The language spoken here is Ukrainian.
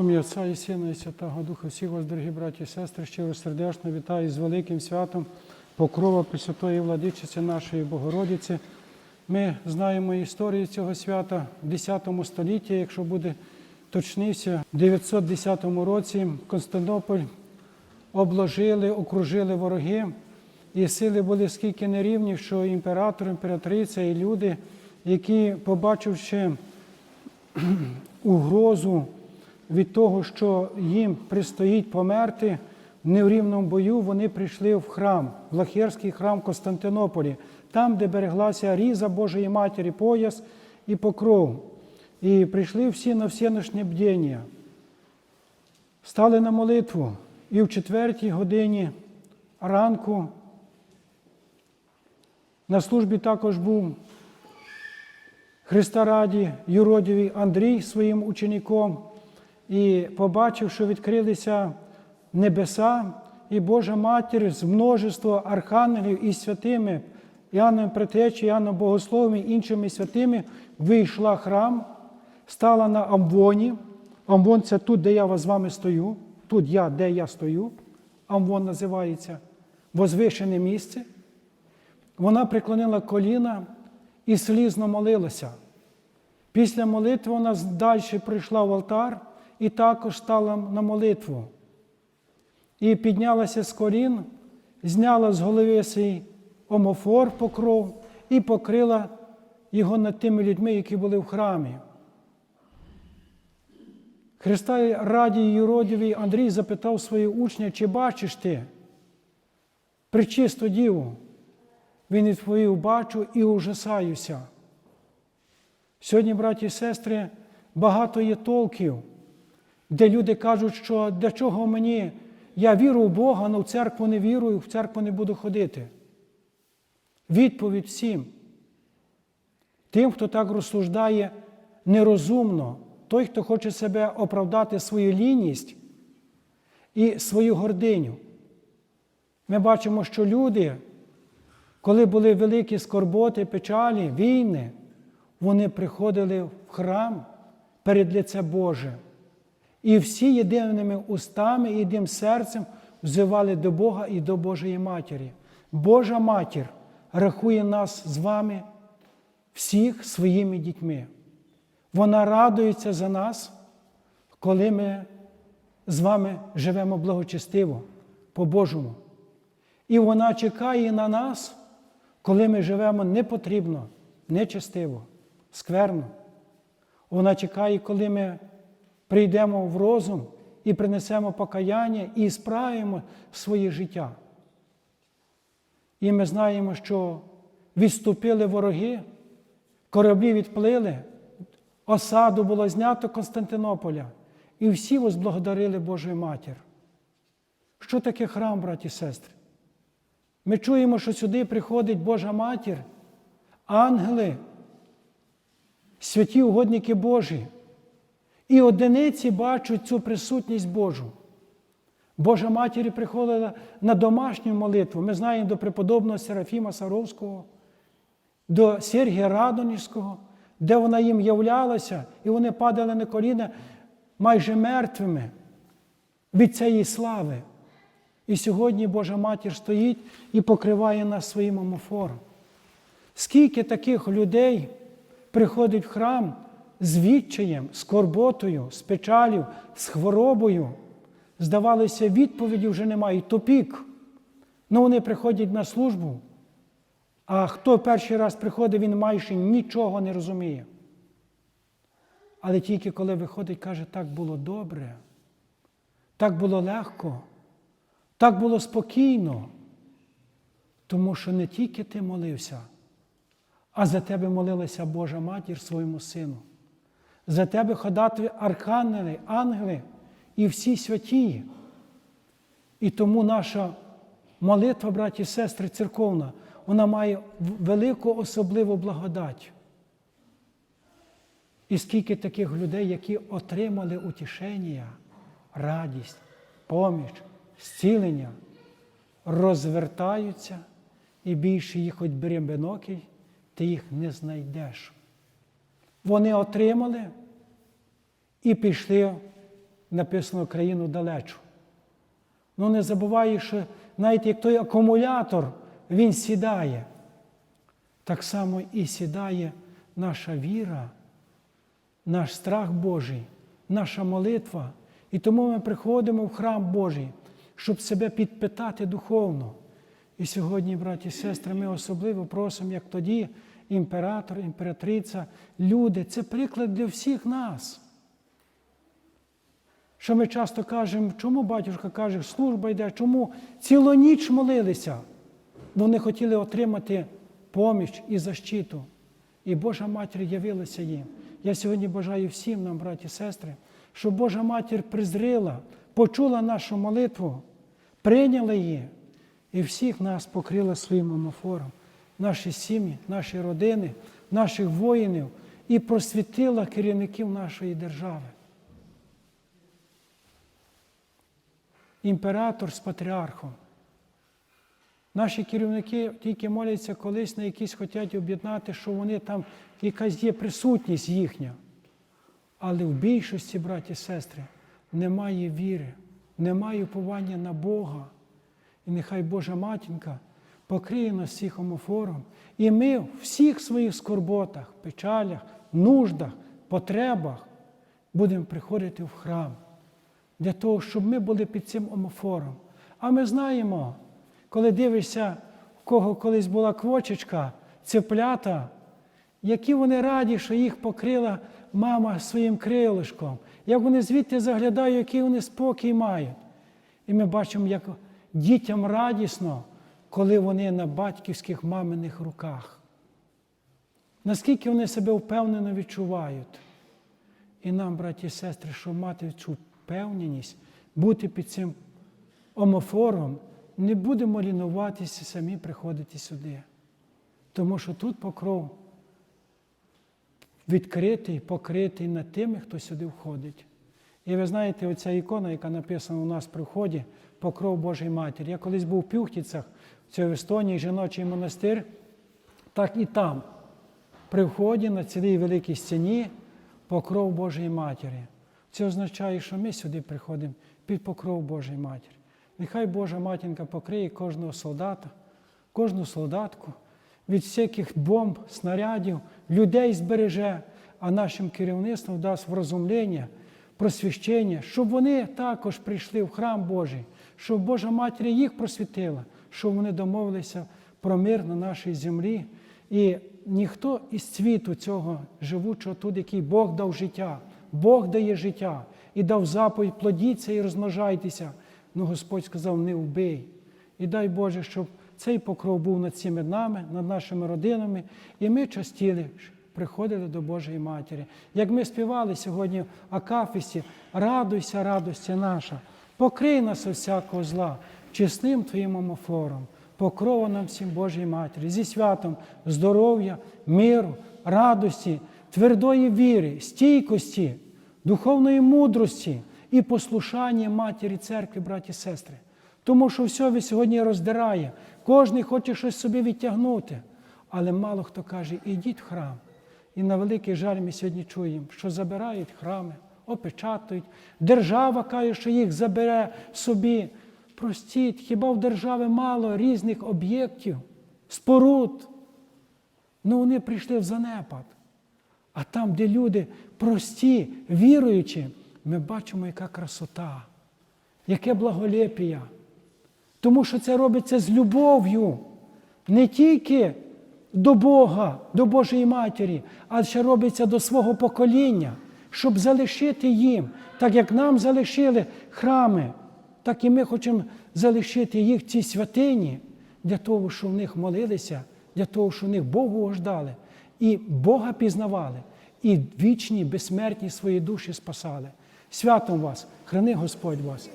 Ім'я Отця і Сина і Святого Духа, всіх вас, дорогі браті і сестри, щиро сердечно вітаю з великим святом Покрова Пресвятої Владичиці нашої Богородиці. Ми знаємо історію цього свята в X столітті, якщо буде точніше, в 910 році Константинополь обложили, окружили вороги, і сили були скільки нерівні, що імператор, імператриця і люди, які, побачивши угрозу від того, що їм пристоїть померти в нерівному бою, вони прийшли в храм, в Лахерський храм Константинополі, там, де береглася різа Божої Матері, пояс і покров. І прийшли всі на всеношнє бдіння. Стали на молитву. І в четвертій годині ранку на службі також був Христа раді Юродівий Андрій своїм учеником і побачив, що відкрилися небеса, і Божа Матір з множества архангелів і святими, Іоанном Претечі, Іоанном Богословом і іншими святими, вийшла храм, стала на Амвоні. Амвон це тут, де я з вами стою, тут я, де я стою. Амвон називається возвишене місце. Вона преклонила коліна і слізно молилася. Після молитви вона далі прийшла в алтар і також стала на молитву. І піднялася з колін, зняла з голови свій омофор покров і покрила його над тими людьми, які були в храмі. Христа раді Юродівій Андрій запитав своїх учня, чи бачиш ти причисту діву? Він відповів, бачу і ужасаюся. Сьогодні, браті і сестри, багато є толків, де люди кажуть, що для чого мені, я вірю в Бога, але в церкву не вірую, в церкву не буду ходити. Відповідь всім. Тим, хто так розсуждає нерозумно, той, хто хоче себе оправдати свою лінність і свою гординю. Ми бачимо, що люди, коли були великі скорботи, печалі, війни, вони приходили в храм перед лице Боже. І всі єдиними устами єдиним серцем взивали до Бога і до Божої Матері. Божа Матір рахує нас з вами всіх своїми дітьми. Вона радується за нас, коли ми з вами живемо благочестиво, по-божому. І вона чекає на нас, коли ми живемо непотрібно, нечестиво, скверно. Вона чекає, коли ми прийдемо в розум і принесемо покаяння і справимо своє життя. І ми знаємо, що відступили вороги, кораблі відплили, осаду було знято Константинополя, і всі возблагодарили Божою Матір. Що таке храм, браті і сестри? Ми чуємо, що сюди приходить Божа Матір, ангели, святі угодники Божі. І одиниці бачать цю присутність Божу. Божа Матір приходила на домашню молитву. Ми знаємо до преподобного Серафіма Саровського, до Сергія Радонівського, де вона їм являлася, і вони падали на коліна майже мертвими від цієї слави. І сьогодні Божа Матір стоїть і покриває нас своїм омофором. Скільки таких людей приходить в храм з відчаєм, скорботою, з печалю, з хворобою. Здавалося, відповіді вже немає, тупік. Ну вони приходять на службу, а хто перший раз приходить, він майже нічого не розуміє. Але тільки коли виходить, каже, так було добре, так було легко, так було спокійно, тому що не тільки ти молився, а за тебе молилася Божа Матір своєму сину. За тебе ходати архангели, ангели і всі святі. І тому наша молитва, браті і сестри, церковна, вона має велику особливу благодать. І скільки таких людей, які отримали утішення, радість, поміч, зцілення, розвертаються, і більше їх хоч бери бинокіль, ти їх не знайдеш. Вони отримали і пішли написано країну далечу. Ну не забувай, що навіть як той акумулятор, він сідає. Так само і сідає наша віра, наш страх Божий, наша молитва. І тому ми приходимо в храм Божий, щоб себе підпитати духовно. І сьогодні, браті і сестри, ми особливо просимо, як тоді, імператор, імператриця, люди. Це приклад для всіх нас. Що ми часто кажемо, чому батюшка каже, служба йде, чому цілу ніч молилися, вони хотіли отримати поміч і защиту. І Божа Матір явилася їм. Я сьогодні бажаю всім нам, браті і сестри, щоб Божа Матір призрила, почула нашу молитву, прийняла її і всіх нас покрила своїм омофором, наші сім'ї, наші родини, наших воїнів і просвітила керівників нашої держави. Імператор з патріархом. Наші керівники тільки моляться колись на якісь хочуть об'єднати, що вони там якась є присутність їхня. Але в більшості, браті і сестри, немає віри, немає уповання на Бога. І нехай Божа матінка покриє нас всіх омофором. І ми в всіх своїх скорботах, печалях, нуждах, потребах будемо приходити в храм для того, щоб ми були під цим омофором. А ми знаємо, коли дивишся, в кого колись була квочечка, цеплята, які вони раді, що їх покрила мама своїм крилишком, як вони звідти заглядають, який вони спокій мають. І ми бачимо, як дітям радісно, коли вони на батьківських маминих руках. Наскільки вони себе впевнено відчувають. І нам, браті і сестри, щоб мати цю впевненість, бути під цим омофором, не будемо лінуватися самі приходити сюди. Тому що тут покров відкритий, покритий над тими, хто сюди входить. І ви знаєте, оця ікона, яка написана у нас при вході, покров Божої Матері. Я колись був в Пюхтіцях, це в Естонії, жіночий монастир, так і там, при вході на цілій великій стіні, покров Божої Матері. Це означає, що ми сюди приходимо під покров Божої Матері. Нехай Божа матінка покриє кожного солдата, кожну солдатку від всяких бомб, снарядів, людей збереже, а нашим керівництвом дасть врозумлення, просвіщення, щоб вони також прийшли в храм Божий, щоб Божа Матір їх просвітила, щоб вони домовилися про мир на нашій землі. І ніхто із світу цього живучого тут, який Бог дав життя, Бог дає життя і дав заповідь, плодіться і розмножайтеся. Ну Господь сказав, не вбий. І дай Боже, щоб цей покров був над цими нами, над нашими родинами, і ми частіше приходили до Божої Матері. Як ми співали сьогодні в Акафісі, радуйся, радості наша, покрий нас у всякого зла, чесним Твоїм омофором, покрова нам всім Божій Матері, зі святом здоров'я, миру, радості, твердої віри, стійкості, духовної мудрості і послушання матері церкви, браті і сестри. Тому що все сьогодні роздирає, кожен хоче щось собі відтягнути. Але мало хто каже, ідіть в храм. І на великий жаль ми сьогодні чуємо, що забирають храми, опечатують. Держава каже, що їх забере собі. Простіть, хіба в держави мало різних об'єктів, споруд? Ну вони прийшли в занепад. А там, де люди прості, віруючі, ми бачимо, яка красота, яке благолепія. Тому що це робиться з любов'ю, не тільки до Бога, до Божої Матері, а ще робиться до свого покоління, щоб залишити їм, так як нам залишили храми, так і ми хочемо залишити їх в цій святині, для того, щоб в них молилися, для того, щоб в них Богу ждали, і Бога пізнавали, і вічні, безсмертні свої душі спасали. Святом вас, храни Господь вас.